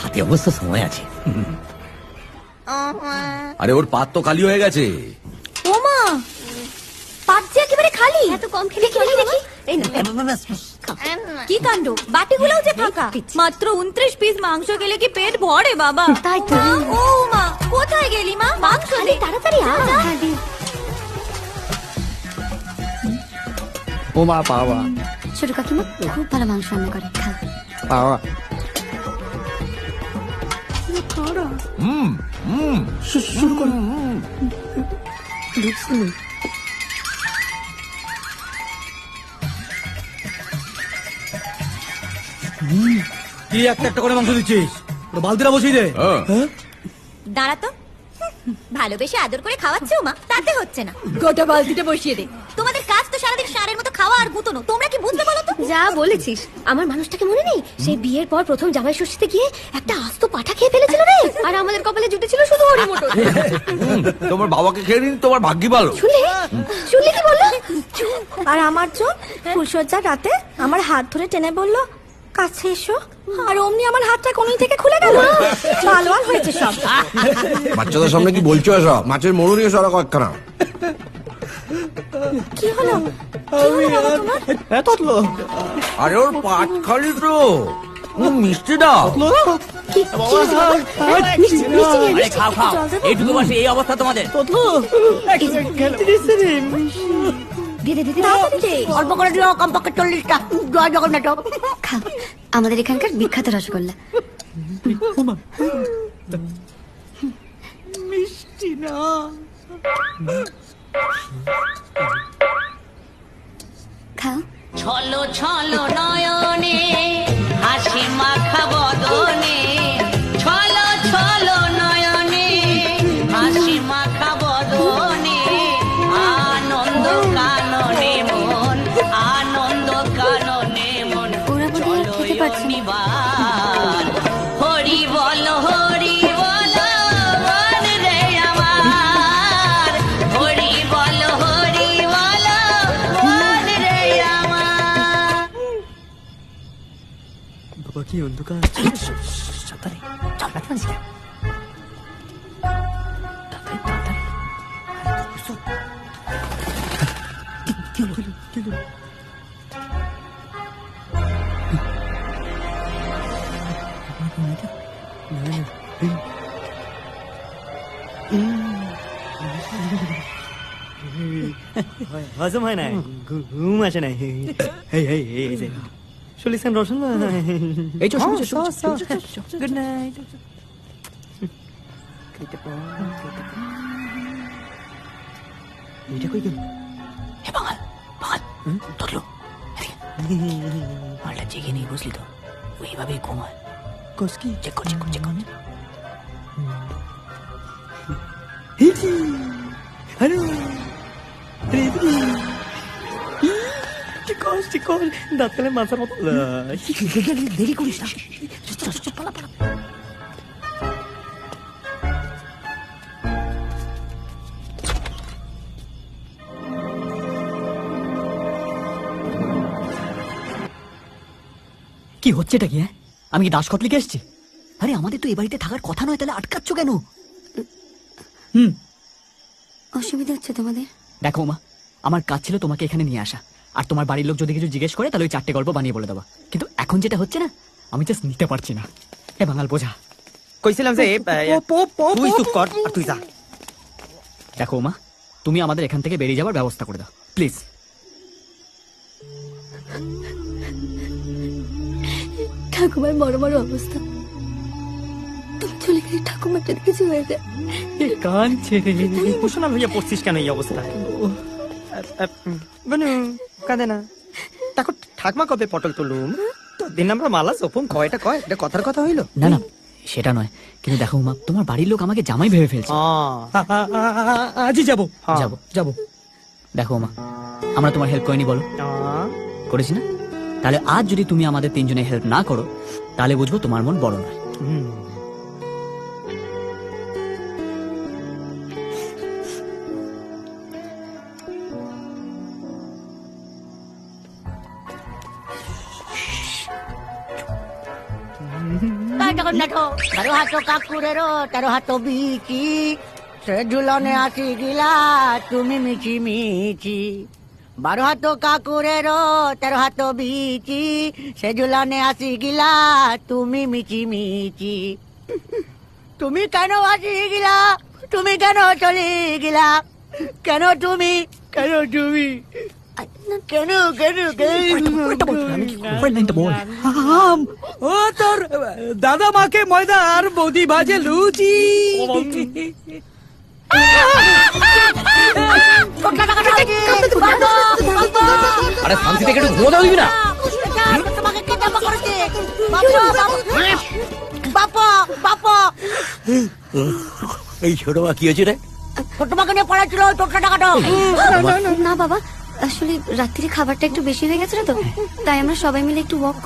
হাতে অবশ্য সময় আছে। আরে ওর পাত তো খালি হয়ে গেছে। ওমা পাচ্ছি একেবারে খালি। এত কম খেলে কি দেখি এই না কি কাণ্ড? বাটিগুলোও যে ফাঁকা। মাত্র উনত্রিশ পিস মাংস গেলে কি পেট ভরে বাবা? তাই তো। ও মা কোথায় গেলি মা? মাংস দে। তাড়াতাড়ি আ ও মা পাওয়া ছোট কাকিমা খুব ভালো মাংস রান্না করে খাও পাওয়া হুম হুম। কি একটা একটা করে মাংস দিচ্ছিস? বালতিরা বসিয়ে দে। হ্যাঁ। দাঁড়া তো। ভালোবেসে আদর করে খাওয়াচ্ছো মা? তাতে হচ্ছে না। গোটা বালতিটা বসিয়ে দে। তোমাদের কাজ তো সারাদিন সারের মতো খাওয়া আর গুতনো তোমরা কি যা বলেছিস আমার মানুষটাকে মনে নেই? সেই বিয়ের পর প্রথম জামাই ষষ্ঠীতে গিয়ে একটা আস্ত পাঠা খেয়ে ফেলেছিল রে? আর আমাদের কপালে জুটেছিল শুধু হরি মোটর। তোমার বাবাকে খেয়ে নিন তোমার ভাগ্যি ভালো। শুনলে? শুনলে কি বলল? আর আমার চোখ ফুলসজ্জার রাতে আমার হাত ধরে টেনে বলল কাছে এসো। আর অমনি আমার হাতটা কোনি থেকে খুলে গেল। ভালো আর হয়েছে সব। বাচ্চাদের সামনে কি বলছো এসব? মাছের মরু নিয়ে সরা কয়েকখানা। কি হলো? বাবা তোমার? ততলো। আরে ওর পাত খালি তো। মিষ্টি দাও? হ্যাঁ, খাও খাও। এইটুকু বসে এই অবস্থা তোমাদের। অল্প করে কমপক্ষে চল্লিশটা। জয় জগন্নাথ। আমাদের এখানকার বিখ্যাত রসগোল্লা। মিষ্টি না। খাও ছলো ছলো নয়নে বাবা কি অন্ধকার সাবধানে চাপ রাখতে পারিস না। তাড়াতাড়ি, তাড়াতাড়ি। বুঝছ? কি- কি হলো? হজম হয় না ঘু- ঘুম আসে না এই এই এই যে এই গুড নাইট কই গেল বাঙাল বাঙাল ধরলো মালটা জেগে নেই বুঝলি তো ওইভাবেই ঘুমায় কসকি চেক কর চেক কর চেক কর আরে আরে চিকন চিকন দাঁত কালে মাথার মতো দেরি করিস না পালা, পালা। কি হচ্ছে এটা কি হ্যাঁ? আমি কি দাস লিখে এসছি? আরে আমাদের তো এ বাড়িতে থাকার কথা নয় তাহলে আটকাচ্ছ কেন? হুম। অসুবিধা হচ্ছে তোমাদের? দেখো মা আমার কাজ ছিল তোমাকে এখানে নিয়ে আসা। আর তোমার বাড়ির লোক যদি কিছু জিজ্ঞেস করে তাহলে ওই চারটে গল্প বানিয়ে বলে দেবা। কিন্তু এখন যেটা হচ্ছে না আমি জাস্ট নিতে পারছি না। এ বাঙাল বোঝা। কইছিলাম যে তুই চুপ কর আর তুই যা। দেখো মা তুমি আমাদের এখান থেকে বেরিয়ে যাওয়ার ব্যবস্থা করে দাও। প্লিজ। ঠাকুমার বড় বড় অবস্থা। তুমি চলে গেলে ঠাকুমার যদি কিছু হয়ে যায়। কান কাঁদছে ইমোশনাল হইয়া পড়ছিস কেন এই অবস্থায় বনু কাঁদে না। তাকে ঠাকমা কবে পটল তুলুম? তো দিন আমরা মালা সোপুম কয়টা কয় এটা কথার কথা হইল? না না সেটা নয়। কিন্তু দেখো মা তোমার বাড়ির লোক আমাকে জামাই ভেবে ফেলছে। আজই যাব। যাব যাব। দেখো মা আমরা তোমার হেল্প করিনি বলো। করেছি না? তাহলে আজ যদি তুমি আমাদের তিনজনে হেল্প না করো তাহলে বুঝব তোমার মন বড় নয়। জগন্নাথ তেরো হাত কাকুরের তেরো হাত বিচি সে ঝুলনে আসি গিলা তুমি মিছি মিছি বারো হাত কাকুরের তেরো হাত বিচি সে ঝুলনে আসি গিলা তুমি মিছি মিছি তুমি কেন আসি গিলা তুমি কেন চলে গিলা কেন তুমি কেন তুমি কেন কেন কেন ও তোর দাদা মাকে ময়দা আর বৌদি ভাজে লুচি আরে শান্তি থেকে একটু ঘুমো দাও দিবি না বাপা বাপা এই ছোট মা কি হয়েছে রে তোমাকে নিয়ে পড়াচ্ছিল তোর টাকাটা না বাবা আসলে রাত্রির খাবারটা একটু বেশি হয়ে গেছে তো? তাই আমরা সবাই মিলে একটু ওয়াক